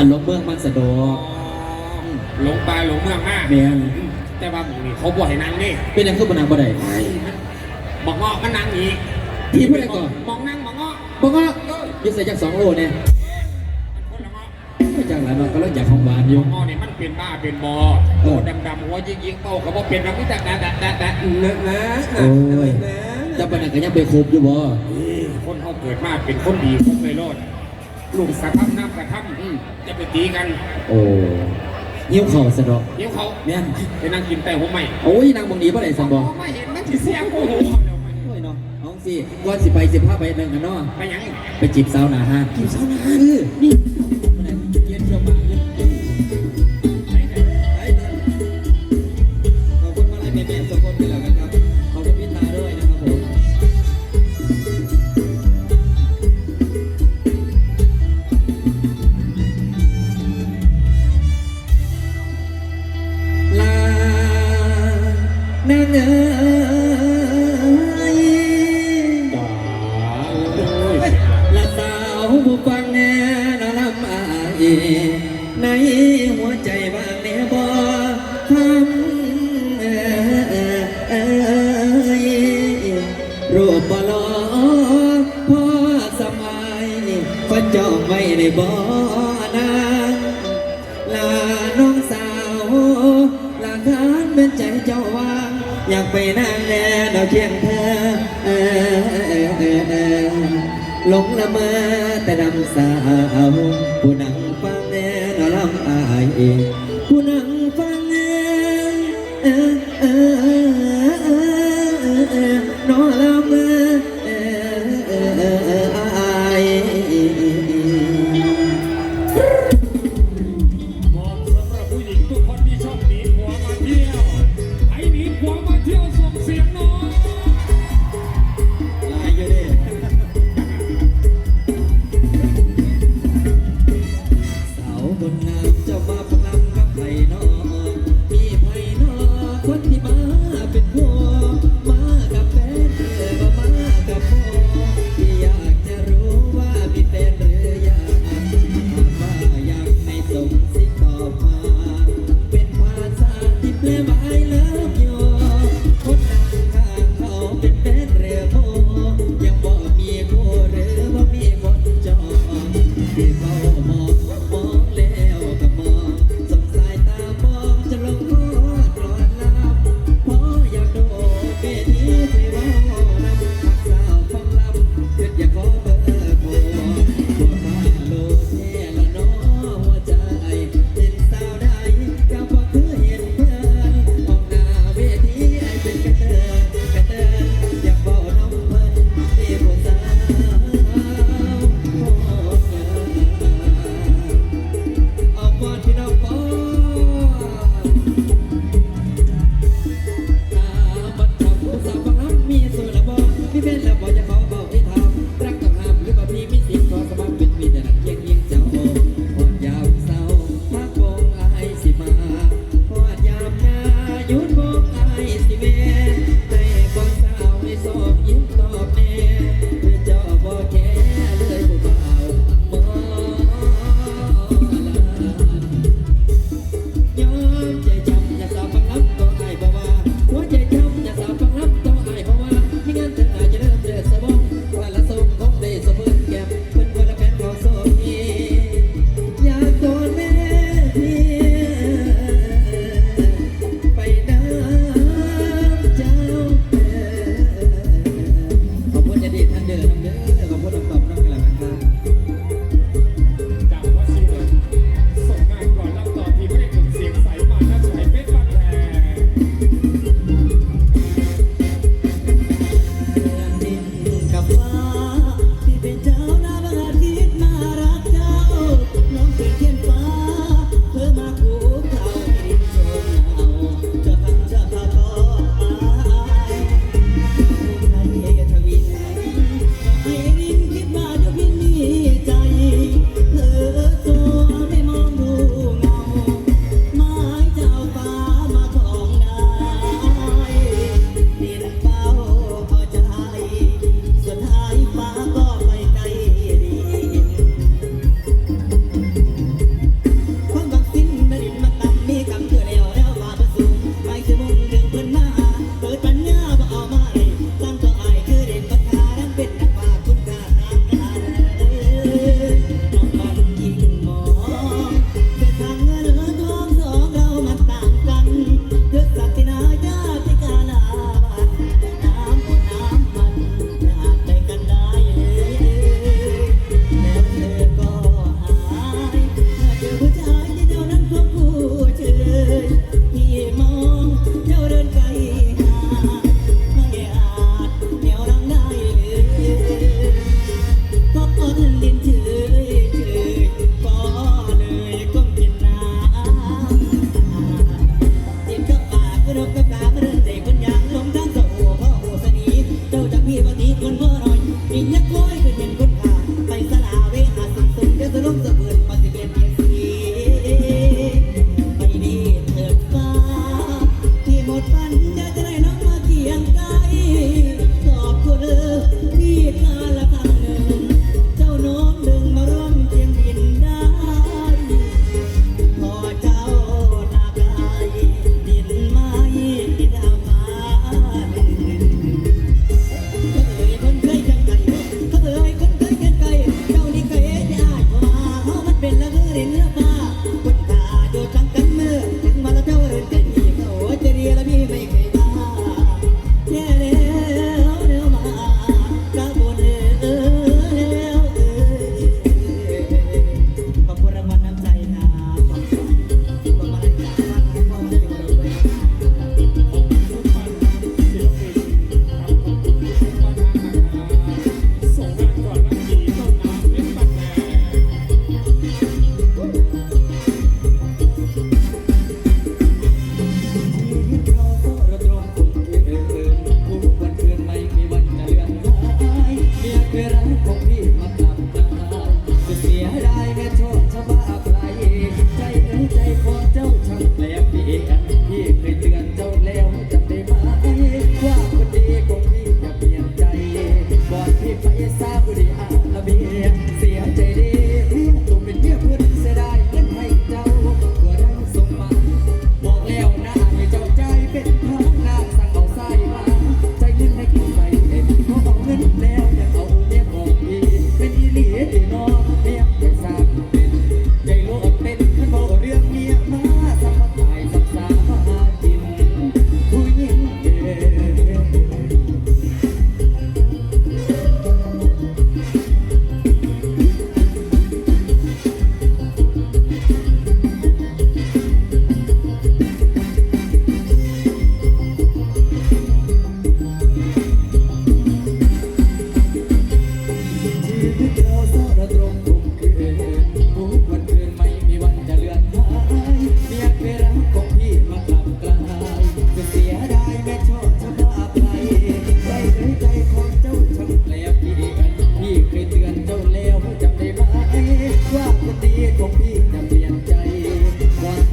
อันลงเมืองมันสะดอกหลงไปหลงเมืองมากแม่นแต่ว่าหมึงนี่เขาบ่ให้นั่งนี่เป็นยังคือบ่นางบ่ได้บอกงอมันนั่งอีกพี่พูดอะไรก่อนมองนั่งบอกงอบ่ก็ยึดใส่จากสองโลเนี่ยคนละงอไม่จังหลายเนาะก็เริ่มอยากของหวานอยู่งอเนี่ยมันเป็นบ้าเป็นบอเอโตอดำๆหัวยิงๆโตก็บ่เป็นนักวิจารณ์แต่แต่แต่นะนะโอ้ยจะปานนั้นก็ยังไปครบอยู่บ่คนเขาเกิดมาเป็นคนดีคนเลยโลด ลูกกระทำน้ำกระทำอืมจะไปตีกันโอ้ยิ้วเข่าสะดอกเดี๋ยวเขาแม่นไปนั่งกินแต่หัวใหม่โอ้ยนางบางนี้บ่ได้สันบ่ไม่เห็นมันสิเสียงโอ้โหโอ้ยเนาะเอาสิก่อนสิไปสิพาไปนั่งกันเนาะไปยังไปจีบสาวหนาห้างจีบสาวหนาห้างนี่ ไว้บ่นางลาน้องสาวลาคานเป็นใจเจ้าว่า อยากไปนั่งแน่ดาวเคียงเธอหลงละเมอแต่ดำสาวผู้นั่งฟังแน่นอลำอายเองผู้นั่งฟังแน่เออเออเออเออเออเออนลำ สาวคนงามเจ้ามาพบ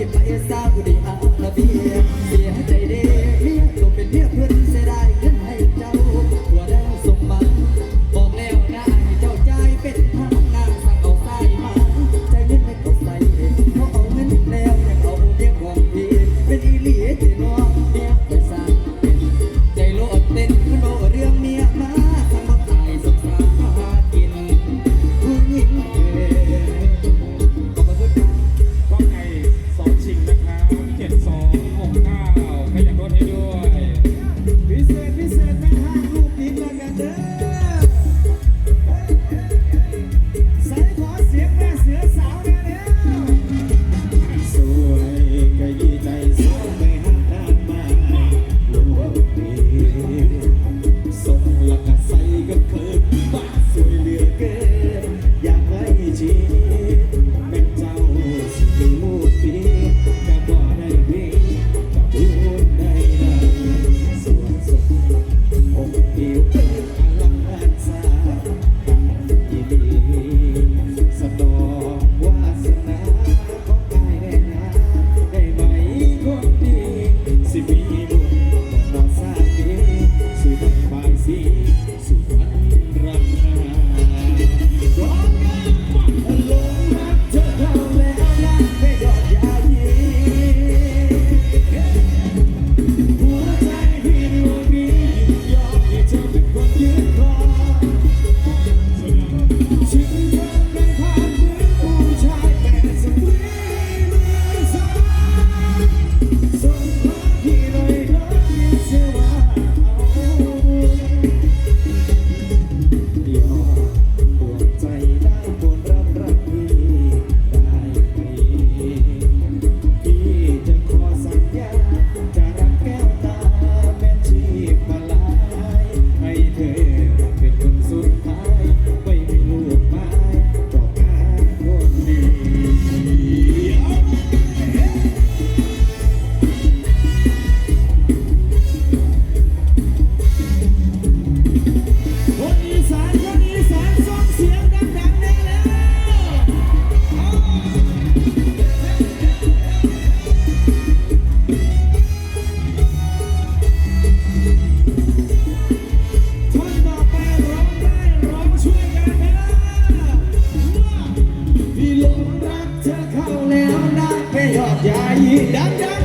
บีบพระเอซ่าดีอาบีเสียใจเด้เมียตกเป็นเมียเพื่อน ดังจัง